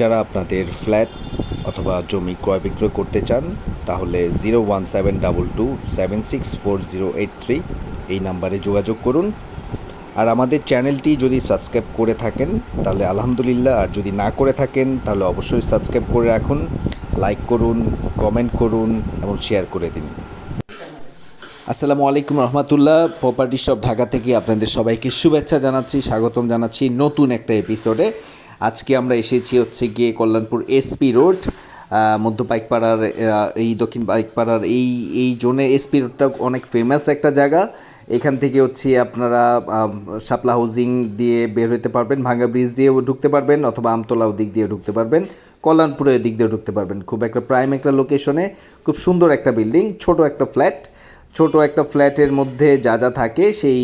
যারা আপনাদের ফ্ল্যাট অথবা জমি ক্রয় বিক্রয় করতে চান, তাহলে zero one seven double two seven six four zero eight three এই নাম্বারে যোগাযোগ করুন। আর আমাদের চ্যানেলটি যদি সাবস্ক্রাইব করে থাকেন, তাহলে আলহামদুলিল্লাহ। আর যদি না করে থাকেন, তাহলে অবশ্যই সাবস্ক্রাইব করে রাখুন, লাইক করুন, কমেন্ট করুন এবং শেয়ার করে দিন। আসসালামু আলাইকুম রহমতুল্লাহ। প্রপার্টি শপ ঢাকা থেকে আপনাদের সবাইকে শুভেচ্ছা জানাচ্ছি, স্বাগতম জানাচ্ছি নতুন একটা এপিসোডে আজকে আমরা এসেছি হচ্ছে গিয়ে কল্যাণপুর এসপি রোড মধ্য পাইকপাড়ার এই দক্ষিণ পাইকপাড়ার এই এই জোনে এসপি রোডটা অনেক ফেমাস একটা জায়গা। এখান থেকে হচ্ছে আপনারা শাপলা হাউজিং দিয়ে বের হতে পারবেন, ভাঙ্গা ব্রিজ দিয়েও ঢুকতে পারবেন অথবা আমতলা দিক দিয়ে ঢুকতে পারবেন, কল্যাণপুরের দিক দিয়ে ঢুকতে পারবেন। খুব একটা প্রাইম একটা লোকেশনে খুব সুন্দর একটা বিল্ডিং ছোট একটা ফ্ল্যাট ছোট একটা ফ্ল্যাটের মধ্যে যা যা থাকে সেই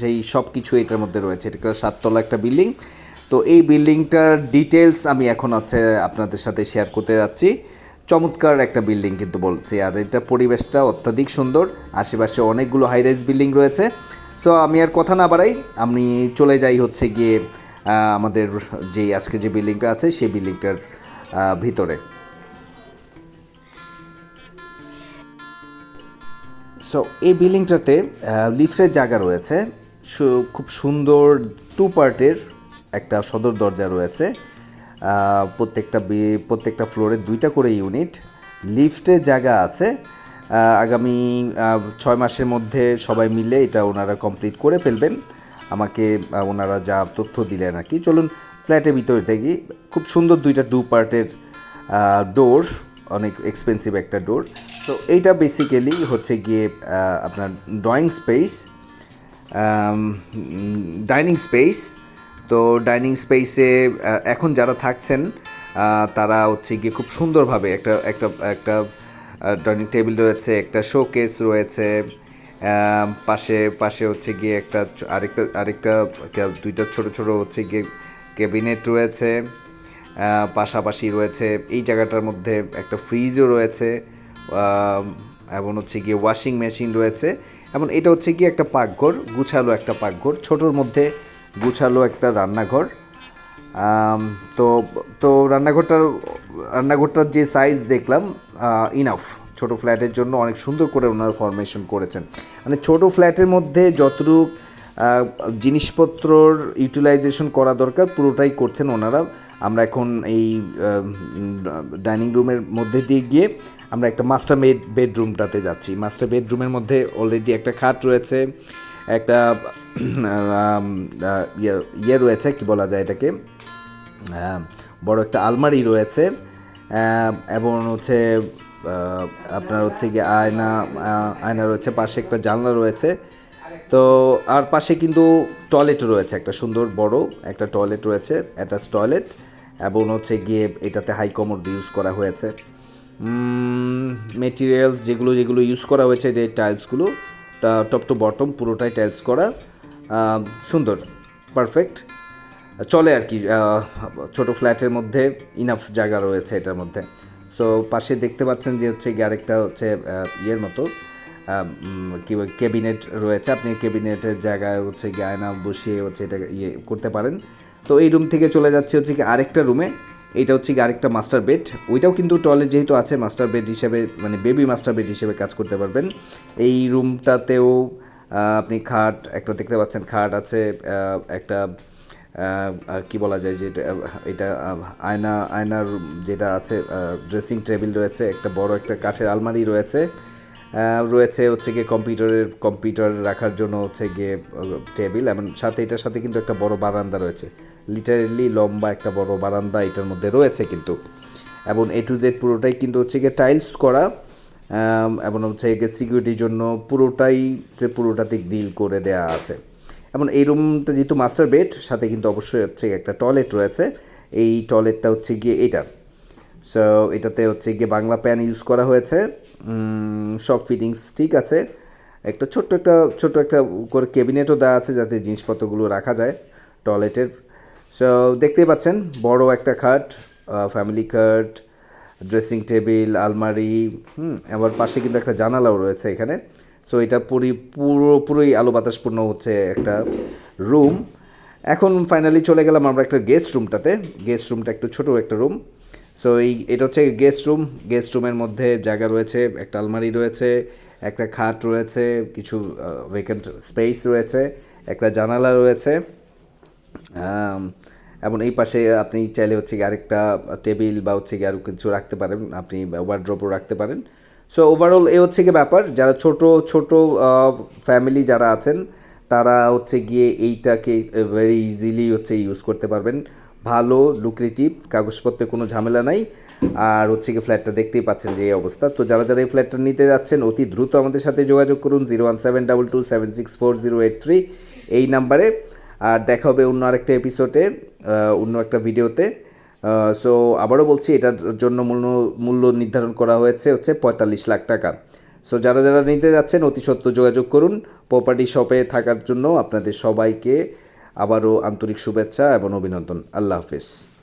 সেই সব কিছু এটার মধ্যে রয়েছে। এটা সাততলা একটা বিল্ডিং তো এই বিল্ডিংটার ডিটেলস আমি এখন হচ্ছে আপনাদের সাথে শেয়ার করতে যাচ্ছি। চমৎকার একটা বিল্ডিং কিন্তু বলছি, আর এটা পরিবেশটা অত্যাধিক সুন্দর, আশেপাশে অনেকগুলো হাই রাইজ বিল্ডিং রয়েছে। সো আমি আর কথা না বাড়াই, আমি চলে যাই হচ্ছে গিয়ে আমাদের যে আজকে যে বিল্ডিংটা আছে, সেই বিল্ডিংটার ভিতরে। সো এই বিল্ডিংটাতে লিফটের জায়গা রয়েছে। খুব সুন্দর টু পার্টের একটা সদর দরজা রয়েছে। প্রত্যেকটা প্রত্যেকটা ফ্লোরে দুইটা করে ইউনিট। লিফটের জায়গা আছে। আগামী ছয় মাসের মধ্যে সবাই মিলে এটা ওনারা কমপ্লিট করে ফেলবেন। আমাকে ওনারা যা তথ্য দিলেন আর কি। চলুন, ফ্ল্যাটের ভিতরে থেকে খুব সুন্দর দুইটা ডু পার্টের ডোর, অনেক এক্সপেন্সিভ একটা ডোর। তো এইটা বেসিক্যালি হচ্ছে গিয়ে আপনার ড্রয়িং স্পেস ডাইনিং স্পেস তো ডাইনিং স্পেসে এখন যারা থাকছেন তারা হচ্ছে গিয়ে খুব সুন্দরভাবে একটা একটা একটা ডাইনিং টেবিল রয়েছে, একটা শোকেস রয়েছে পাশে পাশে হচ্ছে গিয়ে একটা আরেকটা আরেকটা দুইটা ছোট ছোট হচ্ছে গিয়ে ক্যাবিনেট রয়েছে পাশাপাশি রয়েছে এই জায়গাটার মধ্যে একটা ফ্রিজও রয়েছে এবং হচ্ছে গিয়ে ওয়াশিং মেশিন রয়েছে, এবং এটা হচ্ছে গিয়ে একটা পাকঘর, গুছালো একটা পাকঘর, ছোটোর মধ্যে গুছালো একটা রান্নাঘর। তো তো রান্নাঘরটার রান্নাঘরটার যে সাইজ দেখলাম ইনাফ ছোট ফ্ল্যাটের জন্য অনেক সুন্দর করে ওনারা ফরমেশন করেছেন। মানে ছোট ফ্ল্যাটের মধ্যে যতটুক জিনিসপত্রর ইউটিলাইজেশন করা দরকার, পুরোটাই করছেন ওনারা। আমরা এখন এই ডাইনিং রুমের মধ্যে দিয়ে গিয়ে আমরা একটা মাস্টার বেড বেডরুমটাতে যাচ্ছি। মাস্টার বেডরুমের মধ্যে অলরেডি একটা খাট রয়েছে। একটা ইয়ে ইয়ে রয়েছে, কি বলা যায় এটাকে? বড় একটা আলমারি রয়েছে এবং হচ্ছে আপনার হচ্ছে গিয়ে আয়না আয়না রয়েছে, পাশে একটা জানলা রয়েছে। তো, আর পাশে কিন্তু টয়লেট রয়েছে, একটা সুন্দর বড় একটা টয়লেট রয়েছে অ্যাটাচ টয়লেট, এবং হচ্ছে গিয়ে এটাতে হাই কমোড ইউজ করা হয়েছে। মেটেরিয়ালস যেগুলো যেগুলো ইউজ করা হয়েছে, যে টাইলসগুলো টপ টু বটম পুরোটাই টাইলস করা। সুন্দর পারফেক্ট চলে আর কি ছোট ফ্ল্যাটের মধ্যে ইনাফ জায়গা রয়েছে এটার মধ্যে। সো পাশে দেখতে পাচ্ছেন যে হচ্ছে আরেকটা হচ্ছে ইয়ের মতো কি ক্যাবিনেট রয়েছে। আপনি ক্যাবিনেটের জায়গায় হচ্ছে গিয়ে আয়না বসিয়ে হচ্ছে এটা ইয়ে করতে পারেন। তো এই রুম থেকে চলে যাচ্ছে হচ্ছে কি আরেকটা রুমে এটা হচ্ছে আরেকটা মাস্টার বেড ওইটাও কিন্তু টয়লেট যেহেতু আছে মাস্টার বেড হিসেবে মানে বেবি মাস্টার বেড হিসেবে কাজ করতে পারবেন। এই রুমটাতেও আপনি খাট একটা দেখতে পাচ্ছেন খাট আছে একটা কি বলা যায় যে এটা, আয়না আয়নার যেটা আছে ড্রেসিং টেবিল রয়েছে একটা বড় একটা কাঠের আলমারি রয়েছে। রয়েছে হচ্ছে গিয়ে কম্পিউটারের কম্পিউটার রাখার জন্য হচ্ছে গিয়ে টেবিল এবং সাথে এটার সাথে কিন্তু একটা বড় বারান্দা রয়েছে। লিটারেলি লম্বা একটা বড় বারান্দা এটার মধ্যে রয়েছে কিন্তু। এবং এ টু জেড পুরোটাই কিন্তু হচ্ছে গিয়ে টাইলস করা এবং হচ্ছে গিয়ে সিকিউরিটির জন্য পুরোটাই যে পুরোটাতে ডিল করে দেয়া আছে। এবং এই রুমটা যেহেতু মাস্টার বেড সাথে কিন্তু অবশ্যই হচ্ছে একটা টয়লেট রয়েছে। এই টয়লেটটা হচ্ছে গিয়ে এটা। সো এটাতে হচ্ছে গিয়ে বাংলা প্যান ইউজ করা হয়েছে। সব ফিটিংস ঠিক আছে। একটা ছোট্ট একটা ছোট্ট একটা করে ক্যাবিনেটও দেওয়া আছে যাতে জিনিসপত্রগুলো রাখা যায় টয়লেটের সো দেখতেই পাচ্ছেন, বড় একটা খাট ফ্যামিলি খাট ড্রেসিং টেবিল আলমারি, হুম, আবার পাশে কিন্তু একটা জানালাও রয়েছে এখানে। সো এটা পুরি পুরোপুরি আলো বাতাসপূর্ণ হচ্ছে একটা রুম এখন ফাইনালি চলে গেলাম আমরা একটা গেস্ট রুমটাতে গেস্ট রুমটা একটু ছোট একটা রুম সো এই, এটা হচ্ছে গেস্ট রুম গেস্ট রুমের মধ্যে জায়গা রয়েছে, একটা আলমারি রয়েছে, একটা খাট রয়েছে, কিছু ভেকেন্ট স্পেস রয়েছে, একটা জানালা রয়েছে। এবং এই পাশে আপনি চাইলে হচ্ছে গিয়ে আরেকটা টেবিল বা হচ্ছে গিয়ে আরও কিছু রাখতে পারেন, আপনি ওয়ার্ড্রপও রাখতে পারেন। সো ওভারঅল এ হচ্ছে গিয়ে ব্যাপার, যারা ছোট ছোট ফ্যামিলি যারা আছেন, তারা হচ্ছে গিয়ে এইটাকে ভেরি ইজিলি হচ্ছে ইউজ করতে পারবেন। ভালো লুক্রেটিভ কাগজপত্রে কোনো ঝামেলা নাই। আর হচ্ছে গিয়ে ফ্ল্যাটটা দেখতেই পাচ্ছেন যে এই অবস্থা। তো যারা যারা এই ফ্ল্যাটটা নিতে যাচ্ছেন, অতি দ্রুত আমাদের সাথে যোগাযোগ করুন zero one seven double two seven six four zero eight three এই নাম্বারে আর দেখা হবে অন্য আরেকটা এপিসোডে অন্য একটা ভিডিওতে সো আবারও বলছি, এটার জন্য মূল্য মূল্য নির্ধারণ করা হয়েছে হচ্ছে পঁয়তাল্লিশ লাখ টাকা। সো যারা যারা নিতে যাচ্ছেন, অতি সত্য যোগাযোগ করুন। প্রপার্টি শপে থাকার জন্য আপনাদের সবাইকে আবারও আন্তরিক শুভেচ্ছা এবং অভিনন্দন। আল্লাহ হাফিজ।